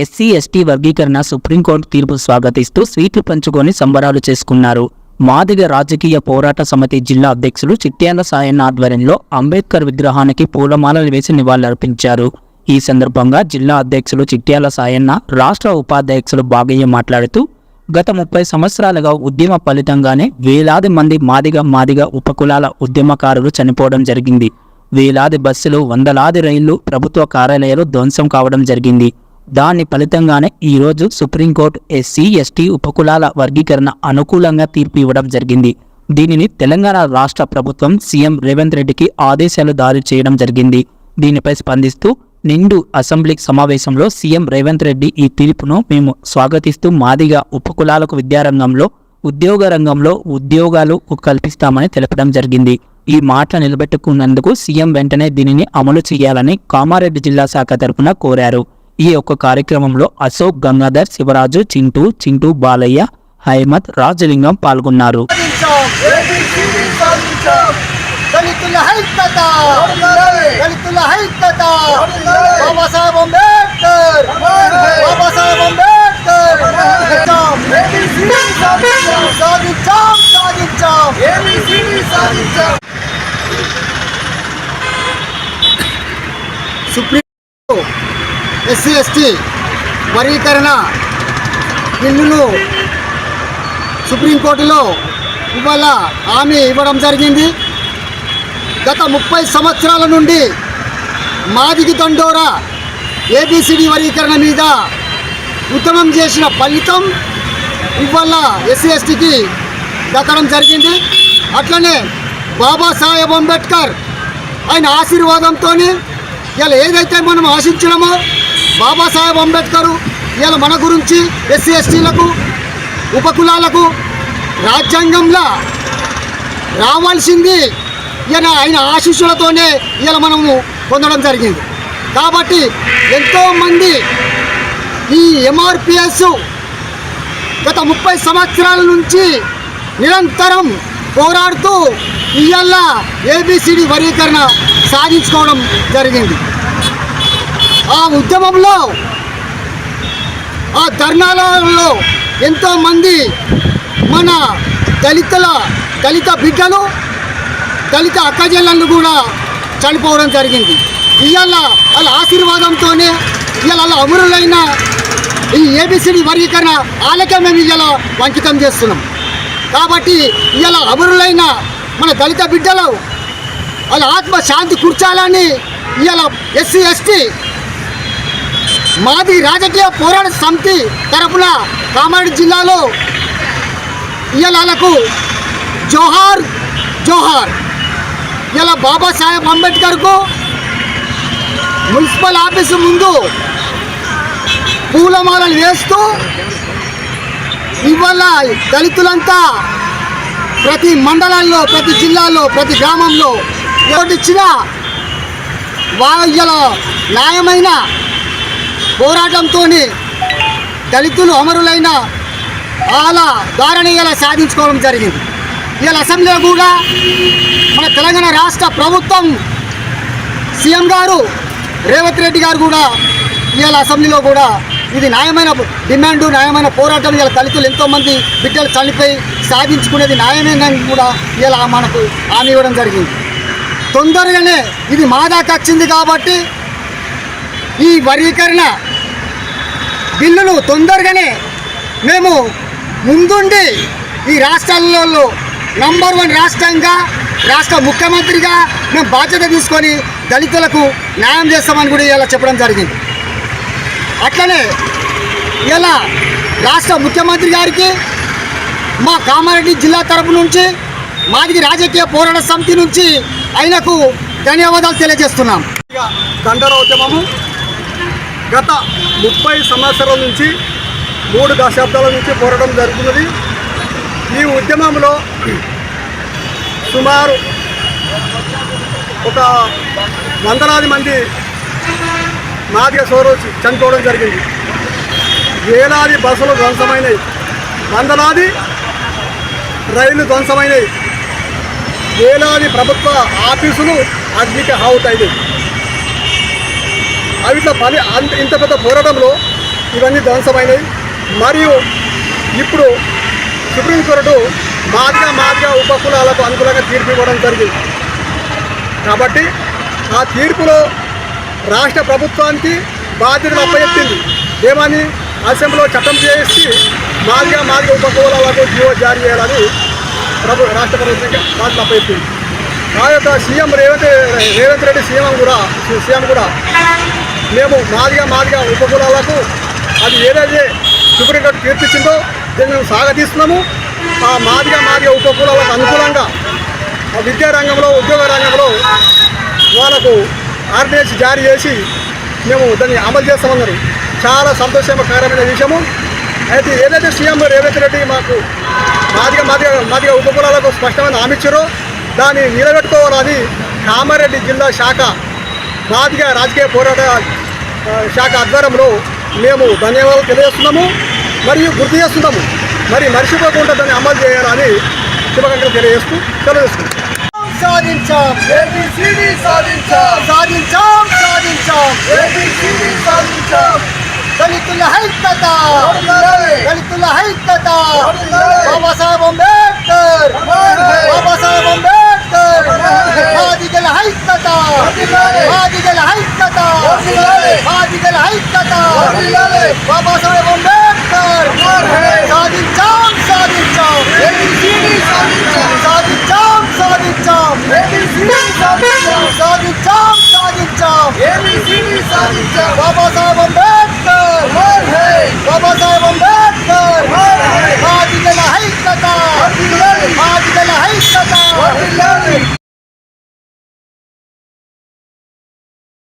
SC ST వర్గీకరణ supreme court తీర్పు స్వాగతిస్తూ స్వీట్లు పంచుకొని సంబరాలు చేసుకున్నారు. మాదిగ రాజకీయ పోరాట సమితి జిల్లా అధ్యక్షులు చిట్యాల సాయన్న ఆధ్వర్యంలో అంబేద్కర్ విగ్రహానికి పూలమాలలు వేసి నివాళులర్పించారు. ఈ సందర్భంగా జిల్లా అధ్యక్షులు చిట్యాల సాయన్న రాష్ట్ర ఉపాధ్యక్షులు బాగయ్య మాట్లాడుతూ గత ముప్పై సంవత్సరాలుగా ఉద్యమ ఫలితంగానే వేలాది మంది మాదిగ మాదిగ ఉపకులాల ఉద్యమకారులు చనిపోవడం జరిగింది. వేలాది బస్సులు వందలాది రైళ్ళు ప్రభుత్వ కార్యాలయాలు ధ్వంసం కావడం జరిగింది. దాని ఫలితంగానే ఈరోజు సుప్రీంకోర్టు ఎస్సీ ఎస్టీ ఉపకులాల వర్గీకరణ అనుకూలంగా తీర్పు ఇవ్వడం జరిగింది. దీనిని తెలంగాణ రాష్ట్ర ప్రభుత్వం సీఎం రేవంత్ రెడ్డికి ఆదేశాలు దారి చేయడం జరిగింది. దీనిపై స్పందిస్తూ నిండు అసెంబ్లీ సమావేశంలో సీఎం రేవంత్ రెడ్డి ఈ తీర్పును మేము స్వాగతిస్తూ మాదిగా ఉపకులాలకు విద్యారంగంలో ఉద్యోగ రంగంలో ఉద్యోగాలు కల్పిస్తామని తెలపడం జరిగింది. ఈ మాట నిలబెట్టుకున్నందుకు సీఎం వెంటనే దీనిని అమలు చేయాలని కామారెడ్డి జిల్లా శాఖ తరపున కోరారు. ఈ యొక్క కార్యక్రమంలో అశోక్ గంగాధర్ శివరాజు చింటూ చింటూ బాలయ్య హైమత్ రాజలింగం పాల్గొన్నారు. బాబాసాహెబ్ అంబేద్కర్! బాబాసాహెబ్ అంబేద్కర్ సాధించాం సాధించాం సాధించాం సుప్రీం ఎస్సీ ఎస్టీ వర్గీకరణ బిల్లును సుప్రీంకోర్టులో ఇవాళ హామీ ఇవ్వడం జరిగింది. గత ముప్పై సంవత్సరాల నుండి మాదిగి దండోరా ఏబిసిడి వర్గీకరణ మీద ఉద్యమం చేసిన ఫలితం ఇవాళ ఎస్సీ ఎస్టీకి దక్కడం జరిగింది. అట్లనే బాబాసాహెబ్ అంబేద్కర్ ఆయన ఆశీర్వాదంతో ఇలా ఏదైతే మనం ఆశించినామో బాబాసాహెబ్ అంబేద్కర్ ఇలా మన గురించి ఎస్సీ ఎస్టీలకు ఉపకులాలకు రాజ్యాంగంలో రావాల్సింది ఈయన ఆయన ఆశీస్సులతోనే ఇలా మనము పొందడం జరిగింది. కాబట్టి ఎంతోమంది ఈ ఎంఆర్పిఎస్ గత ముప్పై సంవత్సరాల నుంచి నిరంతరం పోరాడుతూ ఇవాళ ఏబిసిడి వర్గీకరణ సాధించుకోవడం జరిగింది. ఆ ఉద్యమంలో ఆ ధర్నాలలో ఎంతోమంది మన దళితుల దళిత బిడ్డలు దళిత అక్కజల్లను కూడా చనిపోవడం జరిగింది. ఇవాళ వాళ్ళ ఆశీర్వాదంతోనే ఇవాళ వాళ్ళ అమరులైన ఈ ఏబిసిడి వర్గీకరణ వాళ్ళకే మేము ఇవాళ వంకితం చేస్తున్నాం. కాబట్టి ఇవాళ అమరులైన మన దళిత బిడ్డలు వాళ్ళ ఆత్మ శాంతి కూర్చాలని ఇవాళ ఎస్సీ ఎస్టీ మాది రాజకీయ పోరాట సమితి తరపున కామారెడ్డి జిల్లాలో ఇవాళ జోహార్ జోహార్. ఇలా బాబాసాహెబ్ అంబేద్కర్కు మున్సిపల్ ఆఫీసు ముందు పూలమాలలు వేస్తూ ఇవాళ దళితులంతా ప్రతి మండలాల్లో ప్రతి జిల్లాలో ప్రతి గ్రామంలో ఇచ్చిన వాళ్ళ న్యాయమైన పోరాటంతో దళితులు అమరులైన వాళ్ళ ద్వారానే ఇలా సాధించుకోవడం జరిగింది. ఇలా అసెంబ్లీలో కూడా మన తెలంగాణ రాష్ట్ర ప్రభుత్వం సీఎం గారు రేవంత్ రెడ్డి గారు కూడా ఇవాళ అసెంబ్లీలో కూడా ఇది న్యాయమైన డిమాండ్ న్యాయమైన పోరాటం. ఇలా దళితులు ఎంతోమంది బిడ్డలు చనిపోయి సాధించుకునేది న్యాయమేనని కూడా ఇలా మనకు హామీ ఇవ్వడం జరిగింది. తొందరగానే ఇది మా దాకా వచ్చింది కాబట్టి ఈ వర్గీకరణ బిల్లును తొందరగానే మేము ముందుండి ఈ రాష్ట్రాలలో నంబర్ వన్ రాష్ట్రంగా రాష్ట్ర ముఖ్యమంత్రిగా మేము బాధ్యత తీసుకొని దళితులకు న్యాయం చేస్తామని కూడా ఇలా చెప్పడం జరిగింది. అట్లనే ఇలా రాష్ట్ర ముఖ్యమంత్రి గారికి మా కామారెడ్డి జిల్లా తరపు నుంచి మాది రాజకీయ పోరాట సమితి నుంచి ఆయనకు ధన్యవాదాలు తెలియజేస్తున్నాం. దండరోద్యమము గత ముప్పై సంవత్సరాల నుంచి మూడు దశాబ్దాల నుంచి పోరాటం జరుగుతున్నది. ఈ ఉద్యమంలో సుమారు ఒక వందలాది మంది నాదిక సోరోచి చనిపోవడం జరిగింది. వేలాది బస్సులు ధ్వంసమైనవి వందలాది రైళ్ళు ధ్వంసమైనవి వేలాది ప్రభుత్వ ఆఫీసులు అగ్నికి హావుతాయి అవి ఇట్లా పని అంత ఇంత పెద్ద పోరాటంలో ఇవన్నీ ధ్వంసమైనవి మరియు ఇప్పుడు సుప్రీంకోర్టు మాదిగా మాదిగా ఉపకులాలకు అనుకూలంగా తీర్పు ఇవ్వడం జరిగింది. కాబట్టి ఆ తీర్పులో రాష్ట్ర ప్రభుత్వానికి బాధ్యతలు అప్పచెప్పింది. ఏమని? అసెంబ్లీలో చట్టం చేసి మాదిగా మాదిగా ఉపకులాలకు జీవో జారీ చేయాలని ప్రభు రాష్ట్ర ప్రభుత్వానికి బాధ్యతలు అప్పచెప్పింది. ఆ యొక్క సీఎం రేవంత్ రేవంత్ రెడ్డి సీఎం కూడా సీఎం కూడా మేము మాదిగా మాదిగా ఉపకులాలకు అది ఏదైతే సుప్రీంకోర్టు తీర్పిచ్చిందో దీన్ని మేము సాగతీస్తున్నాము. ఆ మాదిగా మాదిగా ఉపకులాలకు అనుకూలంగా ఆ విద్యా రంగంలో ఉద్యోగ రంగంలో వాళ్ళకు ఆర్డినెన్స్ జారీ చేసి మేము దాన్ని అమలు చేస్తామన్నారు. చాలా సంతోషకరమైన విషయము. అయితే ఏదైతే సీఎం రేవంత్ రెడ్డి మాకు మాదిగా మాదిగా మాదిగా ఉపకులాలకు స్పష్టమైన హామీ ఇచ్చారో దాన్ని నిలబెట్టుకోవాలని కామారెడ్డి జిల్లా శాఖ మాదిగా రాజకీయ పోరాట శాఖ ఆధ్వర్యంలో మేము ధన్యవాదాలు తెలియజేస్తున్నాము మరియు గుర్తు చేస్తున్నాము. మరి మర్చిపోకుండా దాన్ని అమలు చేయాలని శుభాకాంక్షలు తెలియజేస్తూ తెలియజేస్తున్నాం సాధించాం. ఏబిసిడి సాధించాం. సాధించాం సాధించాం. ఏబిసిడి సాధించాం. దళితుల ఐక్యత. వర్ధిల్లాలి. బాబాసాహెబ్ అంబేద్కర్ వర్ధిల్లాలి. సాధించాం సాధించాం ఏబిసిడి సాధించాం సాధించాం సాధించాం ఏబిసిడి సాధించాం సాధించాం సాధించాం ఏబిసిడి సాధించాం బాబాసాహెబ్ అంబేద్కర్